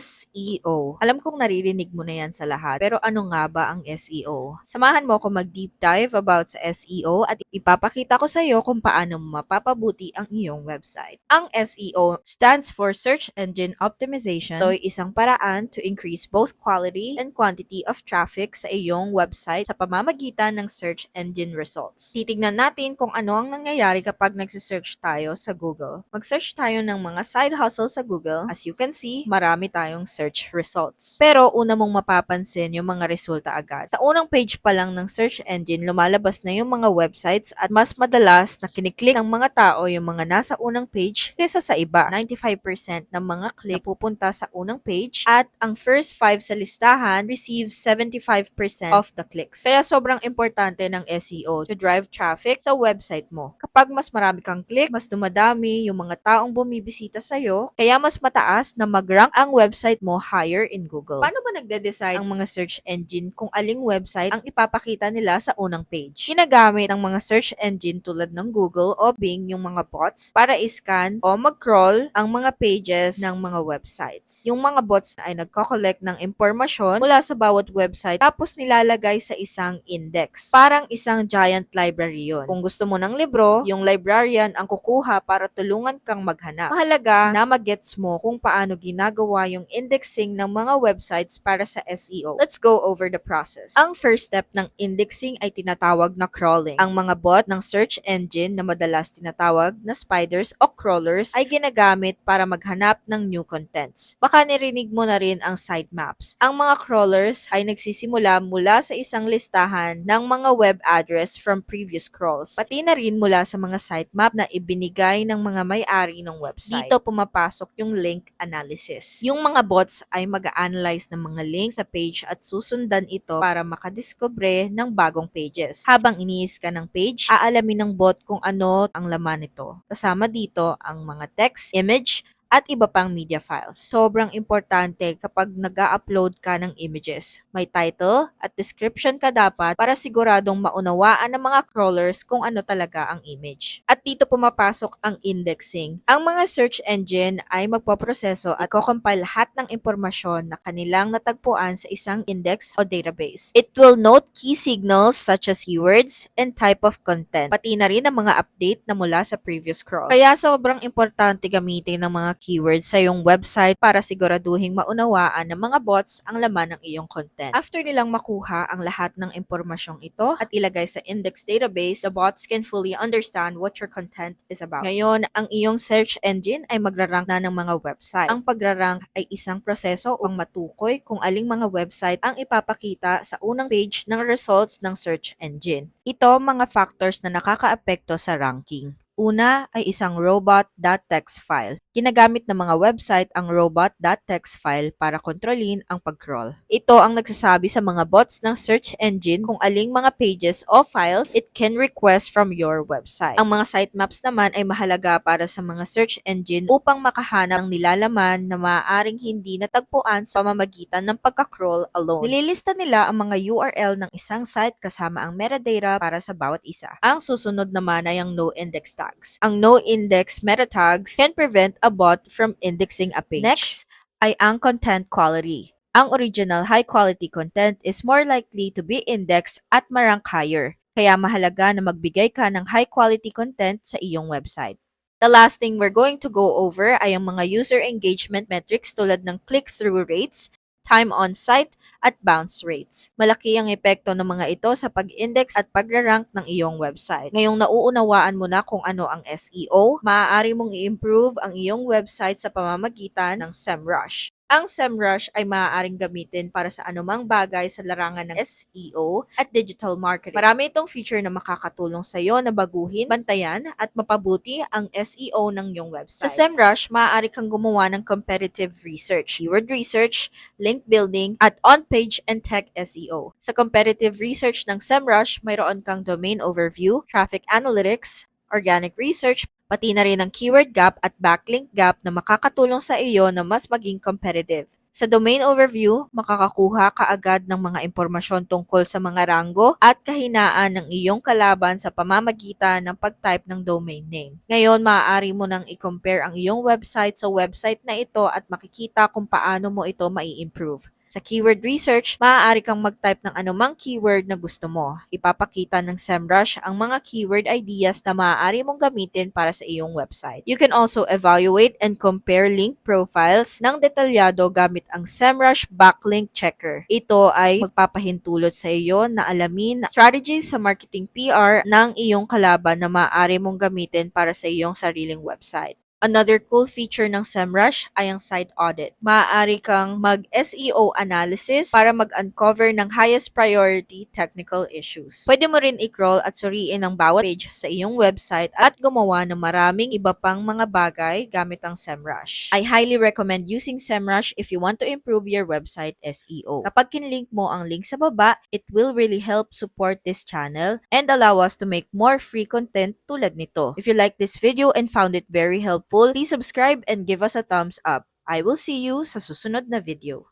SEO. Alam kong naririnig mo na yan sa lahat, pero ano nga ba ang SEO? Samahan mo ako mag-deep dive about sa SEO at ipapakita ko sa iyo kung paano mapapabuti ang iyong website. Ang SEO stands for Search Engine Optimization. Ito ay isang paraan to increase both quality and quantity of traffic sa iyong website sa pamamagitan ng search engine results. Titignan natin kung ano ang nangyayari kapag nagsisearch tayo sa Google. Mag-search tayo ng mga side hustle sa Google. As you can see, marami tayong search results. Pero una mong mapapansin yung mga resulta agad. Sa unang page pa lang ng search engine, lumalabas na yung mga websites at mas madalas na kiniklik ng mga tao yung mga nasa unang page kaysa sa iba. 95% ng mga click pupunta sa unang page at ang first 5 sa listahan receives 75% of the clicks. Kaya sobrang importante ng SEO to drive traffic sa website mo. Kapag mas marami kang click, mas dumadami yung mga taong bumibisita sa'yo, kaya mas mataas na mag-rank ang website mo higher in Google. Paano ba nagde-decide ang mga search engine kung aling website ang ipapakita nila sa unang page? Ginagamit ng mga search engine tulad ng Google o Bing yung mga bots para iscan o mag-crawl ang mga pages ng mga websites. Yung mga bots ay nagko-collect ng impormasyon mula sa bawat website tapos nilalagay sa isang index. Parang isang giant library yun. Kung gusto mo ng libro, yung librarian ang kukuha para tulungan kang maghanap. Mahalaga na magets mo kung paano ginagawa yung indexing ng mga websites para sa SEO. Let's go over the process. Ang first step ng indexing ay tinatawag na crawling. Ang mga bot ng search engine na madalas tinatawag na spiders o crawlers ay ginagamit para maghanap ng new contents. Baka nirinig mo na rin ang sitemaps. Ang mga crawlers ay nagsisimula mula sa isang listahan ng mga web address from previous crawls. Pati na rin mula sa mga sitemap na ibinigay ng mga may-ari ng website. Dito pumapasok yung link analysis. Yung mga bots ay mag-analyze ng mga link sa page at susundan ito para makadiscover ng bagong pages. Habang iniis ka ng page, aalamin ng bot kung ano ang laman nito. Kasama dito ang mga text, image, at iba pang media files. Sobrang importante kapag nag upload ka ng images. May title at description ka dapat para siguradong maunawaan ng mga crawlers kung ano talaga ang image. At dito pumapasok ang indexing. Ang mga search engine ay magpoproseso at kocompile lahat ng impormasyon na kanilang natagpuan sa isang index o database. It will note key signals such as keywords and type of content, pati na rin ang mga update na mula sa previous crawl. Kaya sobrang importante gamitin ng mga keywords sa iyong website para siguraduhing maunawaan ng mga bots ang laman ng iyong content. After nilang makuha ang lahat ng impormasyong ito at ilagay sa index database, the bots can fully understand what your content is about. Ngayon, ang iyong search engine ay magrarank na ng mga website. Ang pagrarank ay isang proseso upang matukoy kung aling mga website ang ipapakita sa unang page ng results ng search engine. Ito mga factors na nakakaapekto sa ranking. Una ay isang robot.txt file. Ginagamit ng mga website ang robot.txt file para kontrolin ang pag-crawl. Ito ang nagsasabi sa mga bots ng search engine kung aling mga pages o files it can request from your website. Ang mga sitemaps naman ay mahalaga para sa mga search engine upang makahanap ng nilalaman na maaaring hindi natagpuan sa pamamagitan ng pagka-crawl alone. Nililista nila ang mga URL ng isang site kasama ang metadata para sa bawat isa. Ang susunod naman ay ang no-index tags. Ang no-index meta tags can prevent a bot from indexing a page. Next ay ang content quality. Ang original high-quality content is more likely to be indexed at marank higher. Kaya mahalaga na magbigay ka ng high-quality content sa iyong website. The last thing we're going to go over ay ang mga user engagement metrics tulad ng click-through rates, time on site, at bounce rates. Malaki ang epekto ng mga ito sa pag-index at pag-rank ng iyong website. Ngayong nauunawaan mo na kung ano ang SEO, maaari mong i-improve ang iyong website sa pamamagitan ng SEMrush. Ang SEMrush ay maaaring gamitin para sa anumang bagay sa larangan ng SEO at digital marketing. Marami itong feature na makakatulong sa iyo na baguhin, bantayan, at mapabuti ang SEO ng iyong website. Sa SEMrush, maaari kang gumawa ng competitive research, keyword research, link building, at on-page and tech SEO. Sa competitive research ng SEMrush, mayroon kang domain overview, traffic analytics, organic research, pati na rin ang keyword gap at backlink gap na makakatulong sa iyo na mas maging competitive. Sa domain overview, makakakuha ka agad ng mga impormasyon tungkol sa mga ranggo at kahinaan ng iyong kalaban sa pamamagitan ng pag-type ng domain name. Ngayon, maaari mo nang i-compare ang iyong website sa website na ito at makikita kung paano mo ito mai-improve. Sa keyword research, maaari kang mag-type ng anumang keyword na gusto mo. Ipapakita ng SEMrush ang mga keyword ideas na maaari mong gamitin para sa iyong website. You can also evaluate and compare link profiles ng detalyado gamit ang SEMrush Backlink Checker. Ito ay magpapahintulot sa iyo na alamin strategies sa marketing PR ng iyong kalaban na maaari mong gamitin para sa iyong sariling website. Another cool feature ng SEMrush ay ang site audit. Maaari kang mag-SEO analysis para mag-uncover ng highest priority technical issues. Pwede mo rin i-crawl at suriin ang bawat page sa iyong website at gumawa ng maraming iba pang mga bagay gamit ang SEMrush. I highly recommend using SEMrush if you want to improve your website SEO. Kapag kinlink mo ang link sa baba, it will really help support this channel and allow us to make more free content tulad nito. If you like this video and found it very helpful, please subscribe and give us a thumbs up. I will see you sa susunod na video.